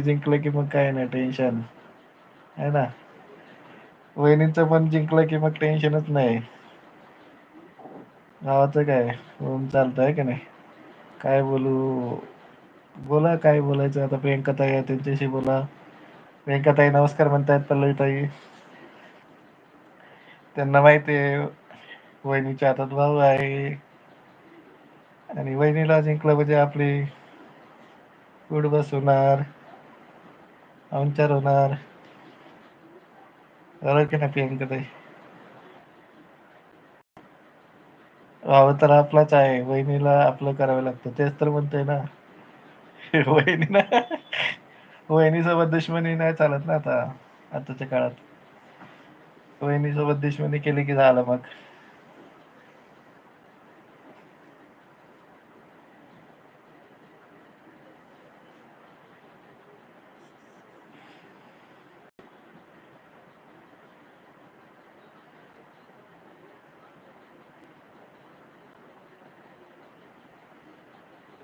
जिंकलं की मग काय नाही टेन्शन आहे ना? वहिनीचं पण जिंकलं की मग टेन्शनच नाही. गावाचं काय? होऊन चालतंय का नाही? काय बोलू? बोला काय बोलायचं? आता प्रियंका ताई आहे त्यांच्याशी बोला. प्रियंकाताई नमस्कार म्हणतायत पल्लवीताई. त्यांना माहिती आहे वहिनीच्या हातात भाऊ आहे. आणि वहिनीला जिंकलं म्हणजे आपली पुढं बस होणार पाहुणचार होणार. बरोबर की नाही प्रियंका ताई? भाऊ तर आपलाच आहे. वहिनीला आपलं करावं लागतं. तेच तर म्हणतय ना. वहिनी ना. वहिनीसोबत दुश्मनी नाही चालत ना आता. आताच्या काळात. वहिनीसोबत दुश्मनी केली की झालं मग.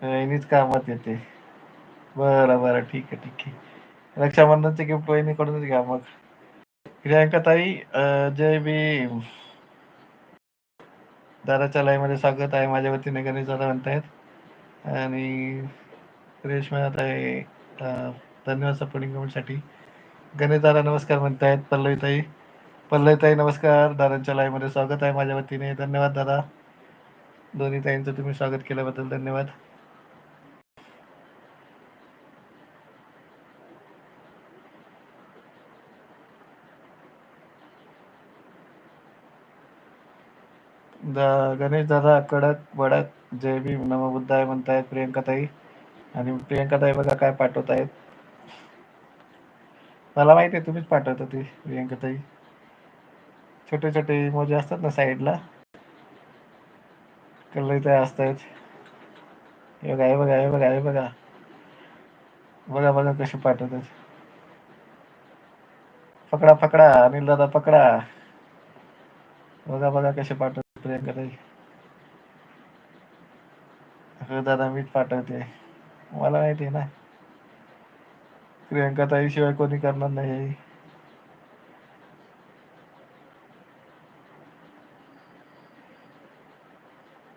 वहिनीच कामात येते. बरं बरं. ठीक आहे ठीक आहे. रक्षाबंधनचे गिफ्ट वहिनीकडूनच घ्या मग. प्रियांका ताई जय बी दाराच्या लाईमध्ये स्वागत आहे. माझ्या वतीने गणेश दादा म्हणतायत. आणि रेश्मा ताई धन्यवाद सपोर्टिंग कमेंटसाठी. गणेश दादा नमस्कार म्हणतायत. पल्लवी ताई. पल्लवी ताई नमस्कार. दादांच्या लाईमध्ये स्वागत आहे माझ्या वतीने. धन्यवाद दादा. दोन्ही ताईंचं तुम्ही स्वागत केल्याबद्दल धन्यवाद. दा गणेश दादा कडक वडक जय भीम नमो बुद्धाय म्हणतायत प्रियंका ताई आणि प्रियंका ताई बघा काय पाठवतायत. मला माहिती आहे तुम्हीच पाठवता ती प्रियंका ताई छोटे छोटे इमोजी असतात ना साईडला कल्लई ताई असतायत हे बघा हे बघा हे बघा हे बघा. बघा बघा कसे पाठवतात. पकडा पकडा अनिल दादा पकडा. बघा बघा कसे पाठवतात. प्रेम करेल. हो दादा मीच पाठवते. मला माहिती आहे ना प्रियंका ताई शिवाय कोणी करणार नाही.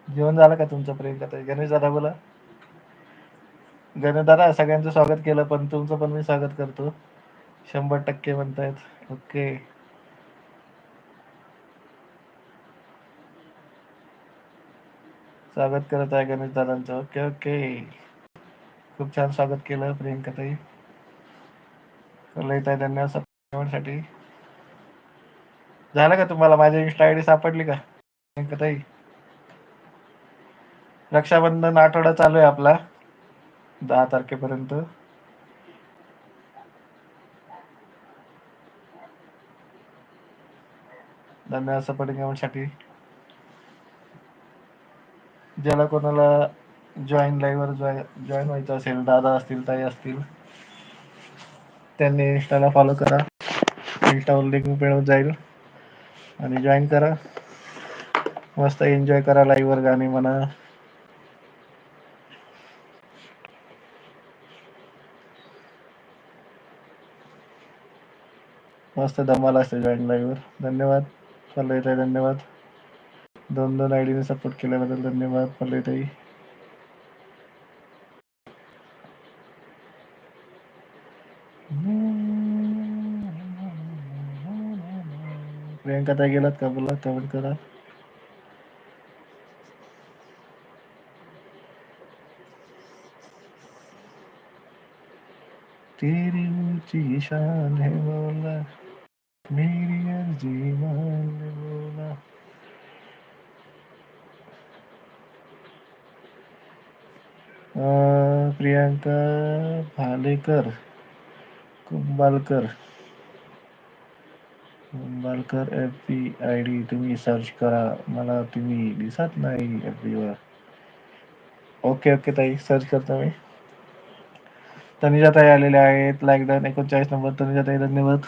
जेवण झालं का तुमचं प्रियंका ताई? गणेश दादा बोला. गणेश दादा सगळ्यांचं स्वागत केलं पण तुमचं पण मी स्वागत करतो. शंभर टक्के म्हणतायत. ओके. स्वागत करत आहे गणेश दादांचं. Okay okay. खूप छान स्वागत केलं प्रियंकाताई. ताई आहे धन्यवाद support साठी झालं का तुम्हाला माझी इंस्टा आयडी सापडली का? प्रियंका ताई रक्षाबंधन आठवडा चालू आहे आपला. दहा तारखेपर्यंत. धन्यवाद सपोर्टिंगसाठी ज्याला कोणाला जॉईन लाईव्हवर जॉईन व्हायचं असेल दादा असतील ताई असतील त्यांनी इंस्टाला फॉलो करा. इंस्टावर लिंक मिळून जाईल. आणि जॉईन करा. मस्त एन्जॉय करा लाईव्हवर गाणी म्हणा. मस्त धमाल असते जॉईन लाईव्हवर धन्यवाद धन्यवाद. येत आहे धन्यवाद. दोन दोन आयडीने सपोर्ट केल्याबद्दल धन्यवाद पल्लवी ताई प्रियंका ताई गेलात का बोला कमेंट करा। तेरी ऊँची शान है बोला मेरी अर्जी मान Priyanka Bhalekar Kumbhalkar. Kumbhalkar F P I D तुम्ही सर्च करा. मला तुम्ही दिसत नाही एफ पीवर ओके ओके ताई. सर्च करतो मी. तनिजा ताई आलेल्या आहेत. लाईक डन एकोणचाळीस नंबर. तनिजा ताई धन्यवाद.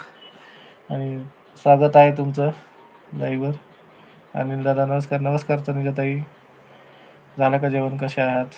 आणि स्वागत आहे तुमचं लाईव्ह अनिल दादा नमस्कार. नमस्कार तनिजा ताई झालं का जेवण? कसे आहात?